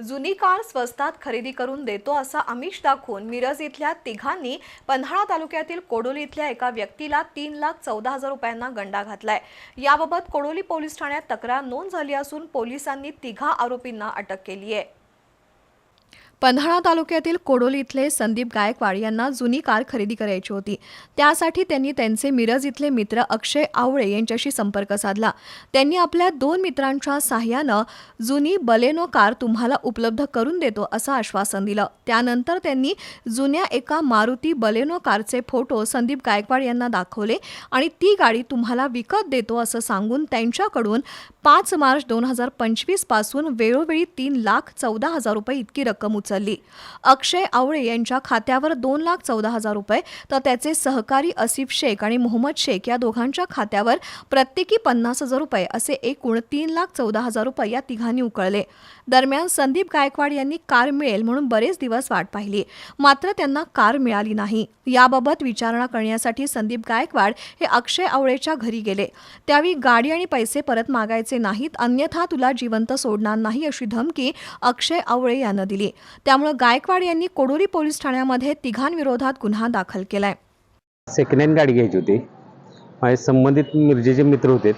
जुनी कार स्वस्तात खरेदी करून देतो असा आमिष दाखवून मिरज इथल्या तिघांनी पन्हाळा तालुक्यातील कोडोली इथल्या एका व्यक्तीला तीन लाख चौदा हजार रुपयांना गंडा घातलाय. याबाबत कोडोली पोलीस ठाण्यात तक्रार नोंद झाली असून पोलिसांनी तिघा आरोपींना अटक केली आहे पन्हाळा तालुक्यातील कोडोली इथले संदीप गायकवाड यांना जुनी कार खरेदी करायची होती. त्यासाठी त्यांनी त्यांचे मिरज इथले मित्र अक्षय आवळे यांच्याशी संपर्क साधला. त्यांनी आपल्या दोन मित्रांच्या साह्यानं जुनी बलेनो कार तुम्हाला उपलब्ध करून देतो असं आश्वासन दिलं. त्यानंतर त्यांनी जुन्या एका मारुती बलेनो कारचे फोटो संदीप गायकवाड यांना दाखवले आणि ती गाडी तुम्हाला विकत देतो असं सांगून त्यांच्याकडून पाच मार्च दोन हजार पंचवीसपासून वेळोवेळी तीन लाख चौदा हजार रुपये इतकी रक्कम उचलली. अक्षय आवळे यांच्या खात्यावर दोन लाख चौदा हजार रुपये तर त्याचे सहकारी असिफ शेख आणि मोहम्मद शेख या दोघांच्या खात्यावर प्रत्येकी पन्नास हजार रुपये असे एकूण तीन लाख चौदा हजार रुपये या तिघांनी उकळले. दरम्यान संदीप गायकवाड यांनी कार मिळेल म्हणून बरेच दिवस वाट पाहिली. मात्र त्यांना कार मिळाली नाही. याबाबत विचारणा करण्यासाठी संदीप गायकवाड हे अक्षय आवळेच्या घरी गेले. त्यावेळी गाडी आणि पैसे परत मागायचे नाहीत अन्यथा तुला जिवंत सोडणार नाही अशी धमकी अक्षय आवळे यानं दिली. त्यामुळे गायकवाड यांनी कोडोली पोलीस ठाण्यामध्ये तिघांविरोधात गुन्हा दाखल केलाय. सेकंड हँड गाडी घ्यायची होती. माझे संबंधित मिरजेचे मित्र होते.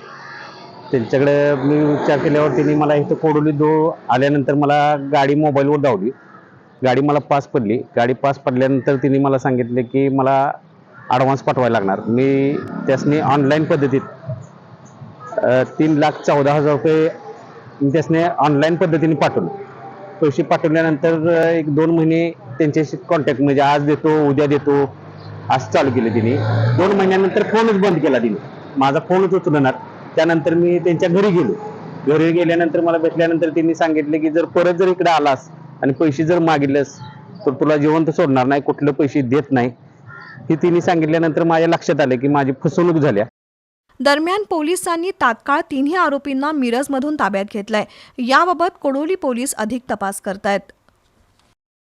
त्यांच्याकडे मी विचार केल्यावर त्यांनी मला इथं कोडोली दो आल्यानंतर मला गाडी मोबाईलवर धावली. गाडी मला पास पडली. गाडी पास पडल्यानंतर तिने मला सांगितले की मला ॲडव्हान्स पाठवायला लागणार. मी त्यासनी ऑनलाईन पद्धतीत तीन लाख चौदा हजार रुपये मी त्यासने ऑनलाईन पद्धतीने पाठवलं. पैसे पाठवल्यानंतर एक दोन महिने त्यांच्याशी कॉन्टॅक्ट म्हणजे आज देतो उद्या देतो असं चालू केलं तिने. दोन महिन्यानंतर फोनच बंद केला तिने. माझा फोनच उचलणार. त्यानंतर मी त्यांच्या घरी गेलो. घरी गेल्यानंतर मला भेटल्यानंतर त्यांनी सांगितले की जर परत जर इकडे आलास आणि पैसे जर मागितलेस तर तुला जिवंत सोडणार नाही कुठलं पैसे देत नाही. हे तिने सांगितल्यानंतर माझ्या लक्षात आलं की माझी फसवणूक झाल्या. दरम्यान पोलिसांनी तात्काळ तिन्ही आरोपींना मिरजमधून ताब्यात घेतलंय. याबाबत कोडोली पोलीस अधिक तपास करतायत.